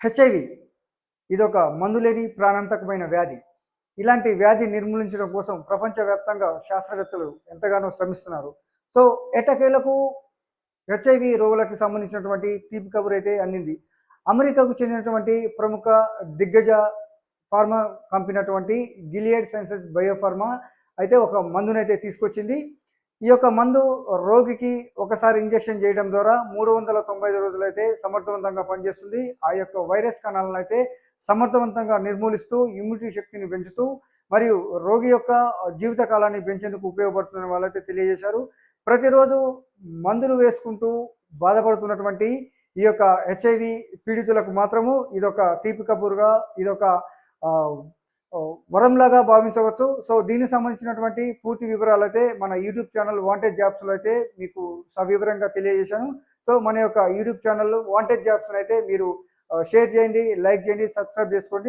HIV ఇదొక మందులేని ప్రాణాంతకమైన వ్యాధి. ఇలాంటి వ్యాధి నిర్మూలించడం కోసం ప్రపంచవ్యాప్తంగా శాస్త్రవేత్తలు ఎంతగానో శ్రమిస్తున్నారు. సో ఎటకేలకు హెచ్ఐవి రోగులకు సంబంధించినటువంటి తీపి కబురు అయితే అందింది. అమెరికాకు చెందినటువంటి ప్రముఖ దిగ్గజ ఫార్మా కంపెనీ అటువంటి గిలియడ్ సైన్సెస్ బయోఫార్మా అయితే ఒక మందునైతే తీసుకొచ్చింది. ఈ యొక్క మందు రోగికి ఒకసారి ఇంజెక్షన్ చేయడం ద్వారా మూడు వందల తొంభై ఐదు రోజులైతే సమర్థవంతంగా పనిచేస్తుంది. ఆ యొక్క వైరస్ కణాలను అయితే సమర్థవంతంగా నిర్మూలిస్తూ ఇమ్యూనిటీ శక్తిని పెంచుతూ మరియు రోగి యొక్క జీవిత కాలాన్ని పెంచేందుకు ఉపయోగపడుతున్న వాళ్ళైతే తెలియజేశారు. ప్రతిరోజు మందులు వేసుకుంటూ బాధపడుతున్నటువంటి ఈ యొక్క హెచ్ఐవి పీడితులకు మాత్రము ఇదొక తీపి కబురుగా ఇదొక వరంలాగా భావించవచ్చు. సో దీనికి సంబంధించినటువంటి పూర్తి వివరాలు అయితే మన యూట్యూబ్ ఛానల్ వాంటెడ్ జాబ్స్లో అయితే మీకు సవివరంగా తెలియజేశాను. సో మన యొక్క యూట్యూబ్ ఛానల్ వాంటెడ్ జాబ్స్ అయితే మీరు షేర్ చేయండి లైక్ చేయండి సబ్స్క్రైబ్ చేసుకోండి.